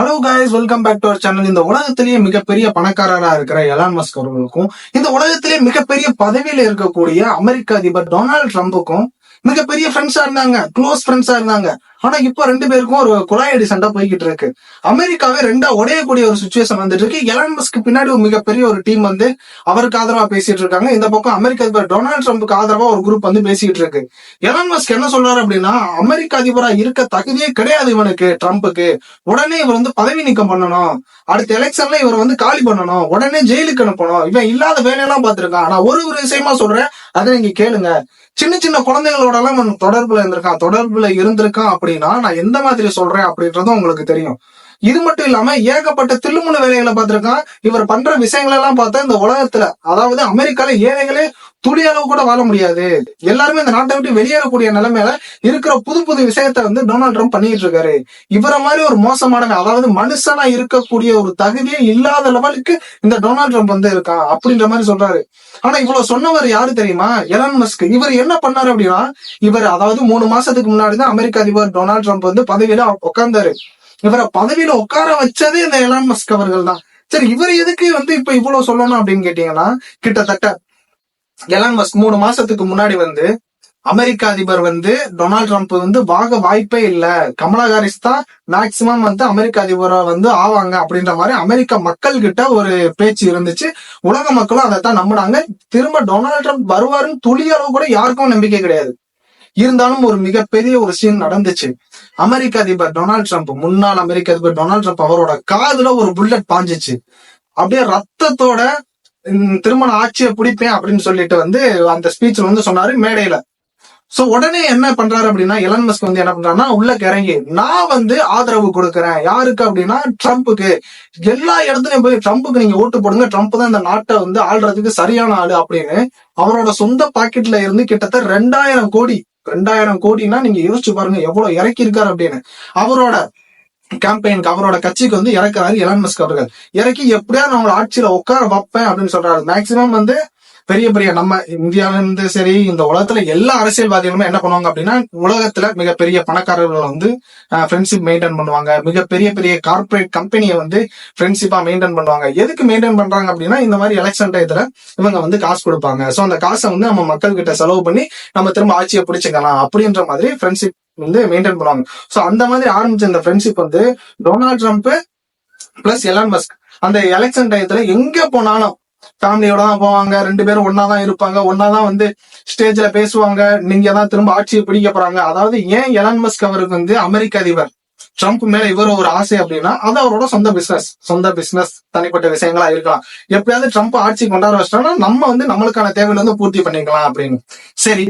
Hello guys welcome back to our channel இந்த உலகத்திலேயே மிகப்பெரிய பணக்காரரா இருக்கிற எலான் மஸ்க் அவர்களுக்கும் இந்த உலகத்திலேயே மிகப்பெரிய பதவியில் இருக்கக்கூடிய அமெரிக்க அதிபர் டொனால்டு ட்ரம்புக்கும் மிகப்பெரிய ஃப்ரெண்ட்ஸா இருந்தாங்க. க்ளோஸ் ஃப்ரெண்ட்ஸா இருந்தாங்க. ஆனா இப்போ ரெண்டு பேருக்கும் ஒரு குழாயடி சண்டை போய்கிட்டு இருக்கு. அமெரிக்காவே ரெண்டா உடையக்கூடிய ஒரு சுச்சுவேஷன் வந்துட்டு இருக்கு. எலான் மஸ்க்கு பின்னாடி ஒரு மிகப்பெரிய ஒரு டீம் வந்து அவருக்கு ஆதரவா பேசிட்டு இருக்காங்க. இந்த பக்கம் அமெரிக்க அதிபர் டொனால்ட் ட்ரம்புக்கு ஆதரவா ஒரு குரூப் வந்து பேசிட்டு இருக்கு. எலான் மஸ்க் என்ன சொல்றாரு அப்படின்னா அமெரிக்க அதிபரா இருக்க தகுதியே கிடையாது இவனுக்கு ட்ரம்புக்கு உடனே இவர் வந்து பதவி நீக்கம் பண்ணணும். அடுத்த எலெக்ஷன்ல இவர் வந்து காலி பண்ணணும். உடனே ஜெயிலுக்கு அனுப்பணும். இவன் இல்லாத வேலையெல்லாம் பார்த்திருக்கான். ஆனா ஒரு ஒரு விஷயமா சொல்றேன். அதை நீங்க கேளுங்க. சின்ன சின்ன குழந்தைங்களோட எல்லாம் தொடர்புல இருந்திருக்கான் தொடர்புல இருந்திருக்கான் அப்படின்னா நான் எந்த மாதிரி சொல்றேன் அப்படின்றதும் உங்களுக்கு தெரியும். இது மட்டும் இல்லாம ஏகப்பட்ட தில்லுமுன வேலைகளை பார்த்திருக்கான். இவர் பண்ற விஷயங்கள் எல்லாம் பார்த்தா இந்த உலகத்துல அதாவது அமெரிக்கால ஏழைகளே துளி அளவு கூட வாழ முடியாது. எல்லாருமே இந்த நாட்டை விட்டு வெளியேறக்கூடிய நிலைமையில இருக்கிற புது புது விஷயத்த வந்து டொனால்ட் ட்ரம்ப் பண்ணிட்டு இருக்காரு. இவரை மாதிரி ஒரு மோசமானவன் அதாவது மனுஷனா இருக்கக்கூடிய ஒரு தகுதியே இல்லாத லெவலுக்கு இந்த டொனால்ட் ட்ரம்ப் வந்து இருக்கான் அப்படின்ற மாதிரி சொல்றாரு. ஆனா இவ்வளவு சொன்னவர் யாரு தெரியுமா? Elon Musk. இவர் என்ன பண்ணாரு அப்படின்னா இவர் அதாவது மூணு மாசத்துக்கு முன்னாடி தான் அமெரிக்க அதிபர் டொனால்ட் ட்ரம்ப் வந்து பதவியில உட்கார்ந்தாரு இவரை பதவியில உட்கார வச்சதே இந்த எலான் மஸ்க் அவர்கள் தான் சரி இவர் எதுக்கு வந்து இப்ப இவ்வளவு சொல்லணும் அப்படின்னு கேட்டீங்கன்னா கிட்டத்தட்ட எலான் மஸ்க் மூணு மாசத்துக்கு முன்னாடி வந்து அமெரிக்க அதிபர் வந்து டொனால்ட் ட்ரம்ப் வந்து வாங்க வாய்ப்பே இல்லை. கமலா ஹாரிஸ் தான் மேக்சிமம் வந்து அமெரிக்க அதிபரா வந்து ஆவாங்க அப்படின்ற மாதிரி அமெரிக்க மக்கள் கிட்ட ஒரு பேச்சு இருந்துச்சு. உலக மக்களும் அதை தான் நம்பினாங்க. திரும்ப டொனால்ட் ட்ரம்ப் வருவாருன்னு துளி அளவு கூட யாருக்கும் நம்பிக்கை கிடையாது. இருந்தாலும் ஒரு மிகப்பெரிய ஒரு சீன் நடந்துச்சு. அமெரிக்க அதிபர் டொனால்ட் ட்ரம்ப் முன்னாள் அமெரிக்க அதிபர் டொனால்ட் ட்ரம்ப் அவரோட காதுல ஒரு புல்லட் பாஞ்சிச்சு. அப்படியே ரத்தத்தோட திருமண ஆட்சியை பிடிப்பேன் அப்படின்னு சொல்லிட்டு வந்து அந்த ஸ்பீச் வந்து சொன்னாரு மேடையில. சோ உடனே என்ன பண்றாரு அப்படின்னா எலன் மஸ்க் வந்து என்ன பண்றாருன்னா உள்ள இறங்கி நான் வந்து ஆதரவு கொடுக்குறேன். யாருக்கு அப்படின்னா ட்ரம்ப்புக்கு. எல்லா இடத்துலயும் போய் ட்ரம்ப்புக்கு நீங்க ஓட்டு போடுங்க. ட்ரம்ப் தான் இந்த நாட்டை வந்து ஆள்றதுக்கு சரியான ஆளு அப்படின்னு அவரோட சொந்த பாக்கெட்ல இருந்து கிட்டத்தட்ட ரெண்டாயிரம் கோடி ரெண்டாயிரம் கோடினா நீங்க யோசிச்சு பாருங்க எவ்வளவு இறக்கி இருக்காரு அப்படின்னு. அவரோட கேம்பெயின் அவரோட கட்சிக்கு வந்து இறக்குறாரு எலன் மஸ்க் அவர்கள். இறக்கி எப்படியாவது அவங்கள ஆட்சியில உட்கார வைப்பேன் அப்படின்னு சொல்றாரு. மேக்சிமம் வந்து பெரிய பெரிய நம்ம இந்தியால இருந்து சரி இந்த உலகத்துல எல்லா அரசியல்வாதிகளுமே என்ன பண்ணுவாங்க அப்படின்னா உலகத்துல மிகப்பெரிய பணக்காரர்கள் வந்து ஃப்ரெண்ட்ஷிப் மெயின்டைன் பண்ணுவாங்க. மிகப்பெரிய பெரிய கார்ப்பரேட் கம்பெனியை வந்து ஃப்ரெண்ட்ஷிப்பா மெயின்டைன் பண்ணுவாங்க. எதுக்கு மெயின்டைன் பண்றாங்க அப்படின்னா இந்த மாதிரி எலெக்ஷன் டயத்துல இவங்க வந்து காசு கொடுப்பாங்க. சோ அந்த காசை வந்து நம்ம மக்கள் கிட்ட செலவு பண்ணி நம்ம திரும்ப ஆட்சியை பிடிச்சிக்கலாம் அப்படின்ற மாதிரி ஃப்ரெண்ட்ஷிப் வந்து மெயின்டைன் பண்ணுவாங்க. சோ அந்த மாதிரி ஆரம்பிச்ச இந்த ஃப்ரெண்ட்ஷிப் வந்து Donald Trump plus Elon Musk அந்த எலெக்ஷன் டயத்துல எங்க போனாலும் ஃபேமிலியோட தான் போவாங்க. ரெண்டு பேரும் ஒன்னா தான் இருப்பாங்க. ஒன்னா தான் வந்து ஸ்டேஜ்ல பேசுவாங்க. நீங்க தான் திரும்ப ஆட்சியை பிடிக்க போறாங்க. அதாவது ஏன் எலான் மஸ்க் அவருக்கு வந்து அமெரிக்க அதிபர் ட்ரம்ப் மேல இவர் ஒரு ஆசை அப்படின்னா அது அவரோட சொந்த பிசினஸ் சொந்த பிசினஸ் தனிப்பட்ட விஷயங்களா இருக்கலாம். எப்பயாவது ட்ரம்ப் ஆட்சி கொண்டாட வச்சிட்டோம்னா நம்ம வந்து நம்மளுக்கான தேவையில வந்து பூர்த்தி பண்ணிக்கலாம் அப்படின்னு. சரி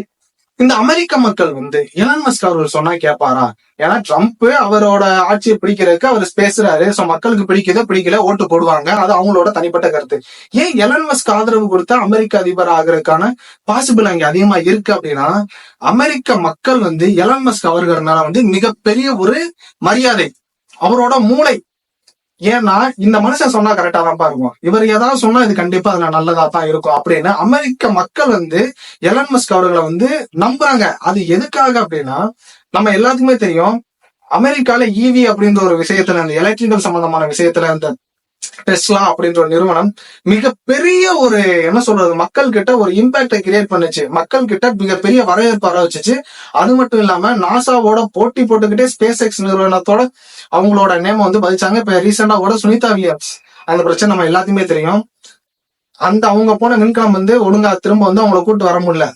இந்த அமெரிக்க மக்கள் வந்து எலான் மஸ்க் அவர்கள் சொன்னா கேட்பாரா ஏன்னா ட்ரம்ப் அவரோட ஆட்சியை பிடிக்கிறதுக்கு அவர் பேசுறாரு. சோ மக்களுக்கு பிடிக்குதோ பிடிக்கல ஓட்டு போடுவாங்க. அது அவங்களோட தனிப்பட்ட கருத்து. ஏன் எலன் மஸ்க் ஆதரவு கொடுத்தா அமெரிக்க அதிபர் ஆகிறதுக்கான பாசிபிள் அங்க அதிகமா இருக்கு அப்படின்னா அமெரிக்க மக்கள் வந்து எலன் மஸ்க் அவர்கள் மேல வந்து மிகப்பெரிய ஒரு மரியாதை அவரோட மூளை ஏன்னா இந்த மனுஷன் சொன்னா கரெக்டா தான் பாருங்க இவர் ஏதாவது சொன்னா இது கண்டிப்பா அதுல நல்லதா தான் இருக்கும் அப்படின்னு அமெரிக்க மக்கள் வந்து எலன் மஸ்க் அவர்களை வந்து நம்புறாங்க. அது எதுக்காக அப்படின்னா நம்ம எல்லாத்துக்குமே தெரியும் அமெரிக்கால ஈவி அப்படின்ற ஒரு விஷயத்துல அந்த எலக்ட்ரிக்கல் சம்பந்தமான விஷயத்துல இந்த டெஸ்லா அப்படின்ற ஒரு நிறுவனம் மிகப்பெரிய ஒரு என்ன சொல்றது மக்கள் கிட்ட ஒரு இம்பாக்டை கிரியேட் பண்ணுச்சு. மக்கள் கிட்ட மிகப்பெரிய வரவேற்பு வர வச்சுச்சு அது மட்டும் இல்லாம நாசாவோட போட்டி போட்டுக்கிட்டே ஸ்பேஸ் எக்ஸ் நிறுவனத்தோட அவங்களோட நேம் வந்து பதிச்சாங்க. இப்ப ரீசெண்டா கூட சுனிதா வில்லியம்ஸ். அந்த பிரச்சனை நம்ம எல்லாத்தையுமே தெரியும். அந்த அவங்க போன விண்கலம் வந்து ஒழுங்கா திரும்ப வந்து அவங்கள கூட்டு வர முடியல.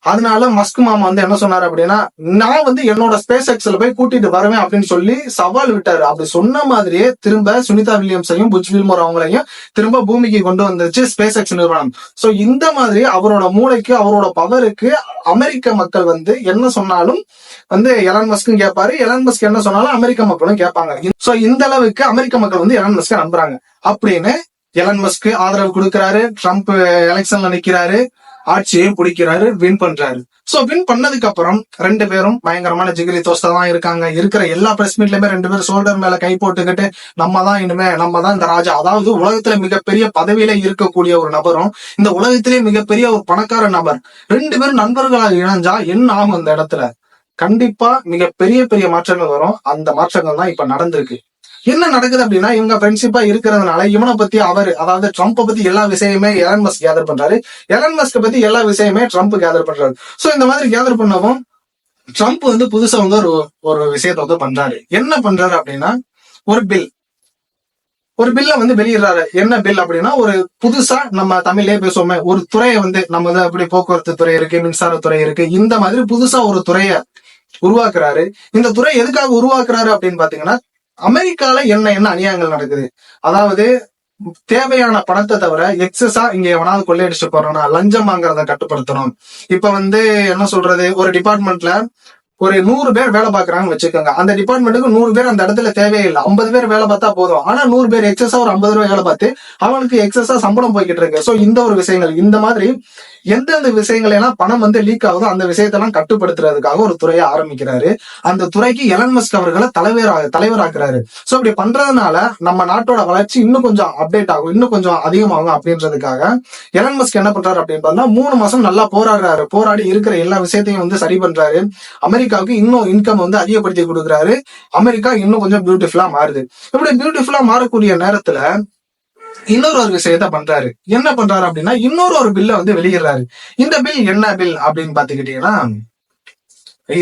அதனால மஸ்க் மாமா வந்து என்ன சொன்னாரு அப்படின்னா நான் வந்து என்னோட ஸ்பேஸ் எக்ஸ்ல போய் கூட்டிட்டு வருவேன் அப்படின்னு சொல்லி சவால் விட்டாரு. அப்படி சொன்ன மாதிரியே திரும்ப சுனிதா வில்லியம்ஸையும் புஜ் வில்மோர் அவங்களையும் திரும்ப பூமிக்கு கொண்டு வந்துருச்சு ஸ்பேஸ் எக்ஸ் நிறுவனம். சோ இந்த மாதிரி அவரோட மூளைக்கு அவரோட பவருக்கு அமெரிக்க மக்கள் வந்து என்ன சொன்னாலும் வந்து எலன் மஸ்க்கும் கேட்பாரு எலன் மஸ்க் என்ன சொன்னாலும் அமெரிக்க மக்களும் கேட்பாங்க. சோ இந்த அளவுக்கு அமெரிக்க மக்கள் வந்து எலன் மஸ்க நம்புறாங்க. அப்படின்னு எலன் மஸ்க் ஆதரவு கொடுக்கறாரு. ட்ரம்ப் எலெக்ஷன்ல நிக்கிறாரு. ஆட்சியையும் பிடிக்கிறாரு வின் பண்றாரு. சோ வின் பண்ணதுக்கு அப்புறம் ரெண்டு பேரும் பயங்கரமான ஜிகிரி தோஸ்தா தான் இருக்காங்க. இருக்கிற எல்லா பிரஸ் மீட்லயுமே ரெண்டு பேரும் ஷோல்டர் மேல கை போட்டுக்கிட்டு நம்ம தான் இனிமே நம்ம தான் இந்த ராஜா. அதாவது உலகத்துல மிகப்பெரிய பதவியில இருக்கக்கூடிய ஒரு நபரும் இந்த உலகத்திலேயே மிகப்பெரிய ஒரு பணக்கார நபர். ரெண்டு பேரும் நண்பர்களாக இணைஞ்சா என்ன ஆகும் அந்த இடத்துல? கண்டிப்பா மிக பெரிய பெரிய மாற்றங்கள் வரும். அந்த மாற்றங்கள் தான் இப்ப நடந்திருக்கு. என்ன நடக்குது அப்படின்னா இவங்க ஃப்ரெண்ட்ஷிப்பா இருக்கிறதுனால இவனை பத்தி அவர் அதாவது ட்ரம்ப்பை பத்தி எல்லா விஷயமே எலன் மஸ்க் கேதர் பண்றாரு. எலன் மஸ்க பத்தி எல்லா விஷயமே ட்ரம்ப் கேதர் பண்றாரு. சோ இந்த மாதிரி கேதர் பண்ணவும் ட்ரம்ப் வந்து புதுசா வந்து ஒரு ஒரு விஷயத்த வந்து பண்றாரு. என்ன பண்றாரு அப்படின்னா ஒரு பில் ஒரு பில்ல வந்து வெளியிடுறாரு. என்ன பில் அப்படின்னா ஒரு புதுசா நம்ம தமிழ்லயே பேசுவோமே ஒரு துறையை வந்து நம்ம வந்து அப்படி போக்குவரத்து துறை இருக்கு மின்சாரத்துறை இருக்கு இந்த மாதிரி புதுசா ஒரு துறையை உருவாக்குறாரு. இந்த துறை எதுக்காக உருவாக்குறாரு அப்படின்னு பாத்தீங்கன்னா அமெரிக்கால என்ன என்ன அநியாயங்கள் நடக்குது? அதாவது தேவையான பணத்தை தவிர எக்ஸஸா இங்க எவனாவது கொள்ளையடிச்சுட்டு போறோம்னா லஞ்சம் வாங்குறத கட்டுப்படுத்தணும். இப்ப வந்து என்ன சொல்றது? ஒரு டிபார்ட்மெண்ட்ல ஒரு நூறு பேர் வேலை பார்க்குறாங்கன்னு வச்சுக்கோங்க. அந்த டிபார்ட்மெண்ட்டுக்கு நூறு பேர் அந்த இடத்துல தேவையில்லை ஐம்பது பேர் வேலை பார்த்தா போதும். ஆனா நூறு பேர் எக்ஸஸா ஒரு ஐம்பது ரூபாய் வேலை பார்த்து அவனுக்கு எக்ஸஸா சம்பளம் போய்கிட்டு இருக்கு. ஸோ இந்த ஒரு விஷயங்கள் இந்த மாதிரி எந்தெந்த விஷயங்கள் எல்லாம் பணம் வந்து லீக் ஆகுதோ அந்த விஷயத்தெல்லாம் கட்டுப்படுத்துறதுக்காக ஒரு துறையை ஆரம்பிக்கிறாரு. அந்த துறைக்கு எலன் மஸ்க் அவர்களை தலைவர் தலைவராக்குறாரு. சோ அப்படி பண்றதுனால நம்ம நாட்டோட வளர்ச்சி இன்னும் கொஞ்சம் அப்டேட் ஆகும் இன்னும் கொஞ்சம் அதிகமாகும் அப்படின்றதுக்காக எலன் மஸ்க் என்ன பண்றாரு அப்படின்னு பார்த்தா மூணு மாசம் நல்லா போராடுறாரு. போராடி இருக்கிற எல்லா விஷயத்தையும் வந்து சரி பண்றாரு. அமெரிக்காவுக்கு இன்னும் இன்கம் வந்து அதிகப்படுத்தி கொடுக்குறாரு. அமெரிக்கா இன்னும் கொஞ்சம் பியூட்டிஃபுல்லா மாறுது. இப்படி பியூட்டிஃபுல்லா மாறக்கூடிய நேரத்துல இன்னொரு ஒரு விஷயத்த பண்றாரு. என்ன பண்றாரு அப்படின்னா இன்னொரு ஒரு பில்ல வந்து வெளியிடுறாரு. இந்த பில் என்ன பில் அப்படின்னு பாத்துக்கிட்டீங்கன்னா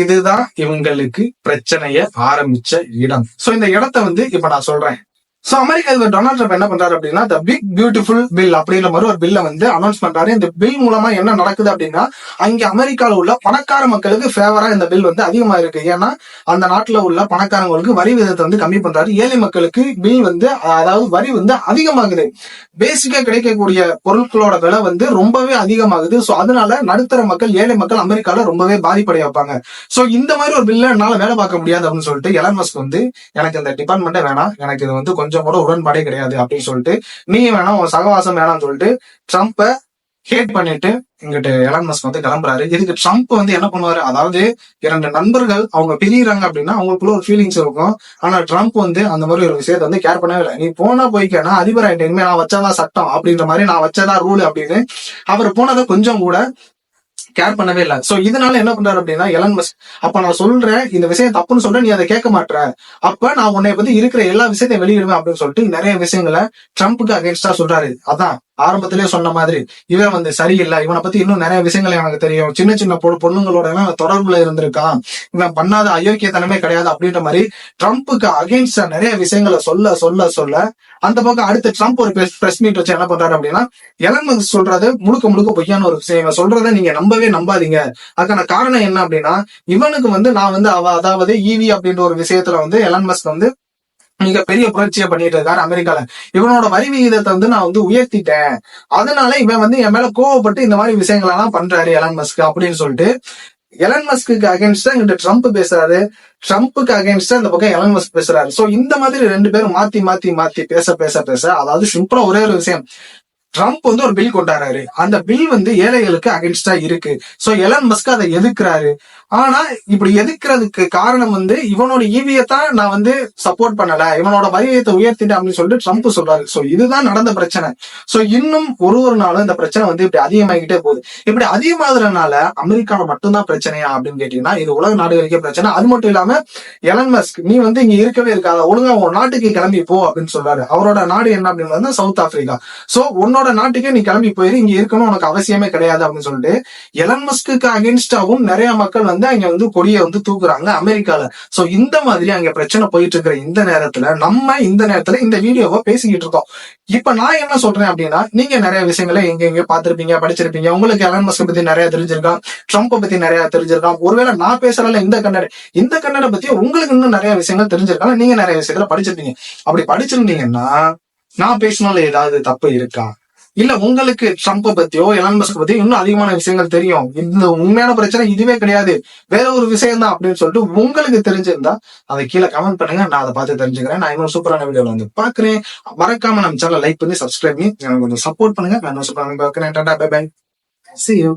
இதுதான் இவங்களுக்கு பிரச்சனைய ஆரம்பிச்ச இடம். சோ இந்த இடத்த வந்து இப்ப நான் சொல்றேன். சோ அமெரிக்கா அதிபர் டொனால்ட் ட்ரம்ப் என்ன பண்றாரு அப்படின்னா த பிக் பியூட்டிஃபுல் பில் அப்படின்ற மாதிரி ஒரு பில்ல வந்து அனௌன்ஸ் பண்றாரு. இந்த பில் மூலமா என்ன நடக்குது அப்படின்னா அங்க அமெரிக்கால உள்ள பணக்கார மக்களுக்கு ஃபேவரா இந்த பில் வந்து அதிகமா இருக்கு. ஏன்னா அந்த நாட்டுல உள்ள பணக்காரங்களுக்கு வரி விதத்தை வந்து கம்மி பண்றாரு. ஏழை மக்களுக்கு பில் வந்து அதாவது வரி வந்து அதிகமாகுது. பேசிக்கா கிடைக்கக்கூடிய பொருட்களோட விலை வந்து ரொம்பவே அதிகமாகுது. சோ அதனால நடுத்தர மக்கள் ஏழை மக்கள் அமெரிக்கால ரொம்பவே பாதிப்படைய வைப்பாங்க. சோ இந்த மாதிரி ஒரு பில்ல என்னால வேலை பார்க்க முடியாது அப்படின்னு சொல்லிட்டு எலன் மஸ்க் வந்து எனக்கு இந்த டிபார்ட்மெண்ட்டே வேணாம். எனக்கு இது வந்து கொஞ்சம் கொஞ்சம் கூட உடன்பாடே கிடையாது அப்படின்னு சொல்லிட்டு நீ வேணாம் உன் சகவாசம் வேணாம்னு சொல்லிட்டு ட்ரம்ப்பை ஹேட் பண்ணிட்டு இங்கிட்ட எலன் மஸ்க் வந்து கிளம்புறாரு. இதுக்கு ட்ரம்ப் வந்து என்ன பண்ணுவாரு? அதாவது இரண்டு நண்பர்கள் அவங்க பிரியிறாங்க அப்படின்னா அவங்களுக்குள்ள ஒரு ஃபீலிங்ஸ் இருக்கும். ஆனா ட்ரம்ப் வந்து அந்த மாதிரி ஒரு விஷயத்த வந்து கேர் பண்ணவே இல்லை. நீ போனா போய்க்கனா அதிபர் ஆயிட்டேன். இனிமே நான் வச்சாதான் சட்டம் அப்படின்ற மாதிரி நான் வச்சதான் ரூல் அப்படின்னு அவர் போனதை கொஞ்சம் கூட கேர் பண்ணவே இல்லை. சோ இதனால என்ன பண்றாரு அப்படின்னா எலன் மஸ்க் அப்ப நான் சொல்றேன் இந்த விஷயம் தப்புன்னு சொல்றேன் நீ அதை கேட்க மாட்ற. அப்ப நான் உன்னை பத்தி இருக்கிற எல்லா விஷயத்தையும் வெளியிடுவேன் அப்படின்னு சொல்லிட்டு நிறைய விஷயங்களை ட்ரம்ப்புக்கு அகேன்ஸ்டா சொல்றாரு. அதான். ஆரம்பத்திலே சொன்ன மாதிரி இவன் வந்து சரியில்லை. இவனை பத்தி இன்னும் நிறைய விஷயங்கள் எனக்கு தெரியும். சின்ன சின்ன பொ- பொண்ணுங்களோட எல்லாம் தொடர்புல இருந்திருக்கான். இவன் பண்ணாத அயோக்கியத்தனமே கிடையாது அப்படின்ற மாதிரி ட்ரம்ப்புக்கு அகேன்ஸ்டா நிறைய விஷயங்களை சொல்ல சொல்ல சொல்ல அந்த பக்கம் அடுத்து ட்ரம்ப் ஒரு பிரஸ் மீட் வச்சு என்ன பண்றாரு அப்படின்னா எலன் சொல்றது முழுக்க முழுக்க பொய்யான ஒரு விஷயம் இவன் சொல்றதை நீங்க நம்பவே நம்பாதீங்க. அதுக்கான காரணம் என்ன அப்படின்னா இவனுக்கு வந்து நான் வந்து அவ அதாவது ஈவி அப்படின்ற ஒரு விஷயத்துல வந்து எலன் மஸ்க் வந்து மிக பெரிய புரட்சியை பண்ணிட்டு இருக்காரு அமெரிக்கால. இவனோட வரி விகிதத்தை வந்து நான் வந்து உயர்த்திட்டேன். அதனால இவன் வந்து என் மேல கோவப்பட்டு இந்த மாதிரி விஷயங்கள் எல்லாம் பண்றாரு எலன் மஸ்க் அப்படின்னு சொல்லிட்டு. எலன் மஸ்க்கு அகேன்ஸ்டா இங்கிட்ட ட்ரம்ப் பேசுறாரு. ட்ரம்ப்புக்கு அகேன்ஸ்டா இந்த பக்கம் எலன் மஸ்க் பேசுறாரு. சோ இந்த மாதிரி ரெண்டு பேரும் மாத்தி மாத்தி மாத்தி பேச பேச பேச அதாவது சிம்பிளா ஒரே ஒரு விஷயம். ட்ரம்ப் வந்து ஒரு பில் கொண்டாடுறாரு. அந்த பில் வந்து ஏழைகளுக்கு அகென்ஸ்டா இருக்கு. சோ எலன் மஸ்க் அதை எதிர்க்கிறாரு. ஆனா இப்படி எதிர்க்கிறதுக்கு காரணம் வந்து இவனோட ஈவியத்தான் நான் வந்து சப்போர்ட் பண்ணல. இவனோட வரியத்தை உயர்த்திட்டேன் அப்படின்னு சொல்லிட்டு ட்ரம்ப் சொல்றாரு. சோ இதுதான் நடந்த பிரச்சனை. சோ இன்னும் ஒரு ஒரு நாளும் இந்த பிரச்சனை வந்து இப்படி அதிகமாகிட்டே போகுது. இப்படி அதிகமாகறதுனால அமெரிக்கால மட்டும்தான் பிரச்சனையா அப்படின்னு கேட்டீங்கன்னா இது உலக நாடுகளுக்கே பிரச்சனை. அது மட்டும் இல்லாம எலன் மஸ்க் நீ வந்து இங்க இருக்கவே இருக்காத. ஒழுங்கா உன் நாட்டுக்கு கிளம்பி போ அப்படின்னு சொல்றாரு. அவரோட நாடு என்ன அப்படின்னு சவுத் ஆப்பிரிக்கா சோ உன்னோட நாட்டுக்கே நீ கிளம்பி போயிரு இங்க இருக்கணும் உனக்கு அவசியமே கிடையாது அப்படின்னு சொல்லிட்டு எலன் மஸ்க்கு அகேன்ஸ்டாவும் நிறைய மக்கள் வந்து அங்க வந்து கொடியை வந்து தூக்குறாங்க அமெரிக்கால. சோ இந்த மாதிரி அங்க பிரச்சனை போயிட்டு இருக்கிற இந்த நேரத்துல நம்ம இந்த நேரத்துல இந்த வீடியோவை பேசிக்கிட்டு இருக்கோம். இப்ப நான் என்ன சொல்றேன் அப்படின்னா நீங்க நிறைய விஷயங்களை எங்க எங்க பாத்திருப்பீங்க படிச்சிருப்பீங்க. உங்களுக்கு எலன் மஸ்க் பத்தி நிறைய தெரிஞ்சிருக்கான் ட்ரம்ப் பத்தி நிறைய தெரிஞ்சிருக்கான் ஒருவேளை நான் பேசுறதுல இந்த கன்னட இந்த கண்ணடை பத்தி உங்களுக்கு இன்னும் நிறைய விஷயங்கள் தெரிஞ்சிருக்காங்க நீங்க நிறைய விஷயங்களை படிச்சிருப்பீங்க. அப்படி படிச்சிருந்தீங்கன்னா நான் பேசினால ஏதாவது தப்பு இருக்கா? இல்ல உங்களுக்கு ட்ரம்ப்பை பத்தியோ எலான் மஸ்க் பத்தியோ இன்னும் அதிகமான விஷயங்கள் தெரியும். இந்த உண்மையான பிரச்சனை இதுவே கிடையாது. வேற ஒரு விஷயம் தான் அப்படின்னு சொல்லிட்டு உங்களுக்கு தெரிஞ்சிருந்தா அதை கீழே கமெண்ட் பண்ணுங்க. நான் அதை பார்த்து தெரிஞ்சுக்கிறேன். நான் இன்னும் சூப்பரான வீடியோல வந்து பாக்குறேன் மறக்காம நம்ம சேனல் லைக் பண்ணி சப்ஸ்கிரைப் பண்ணி எனக்கு கொஞ்சம் சப்போர்ட் பண்ணுங்க. நான் இன்னும் சூப்பரான பார்க்குறேன். Tata bye bye see you.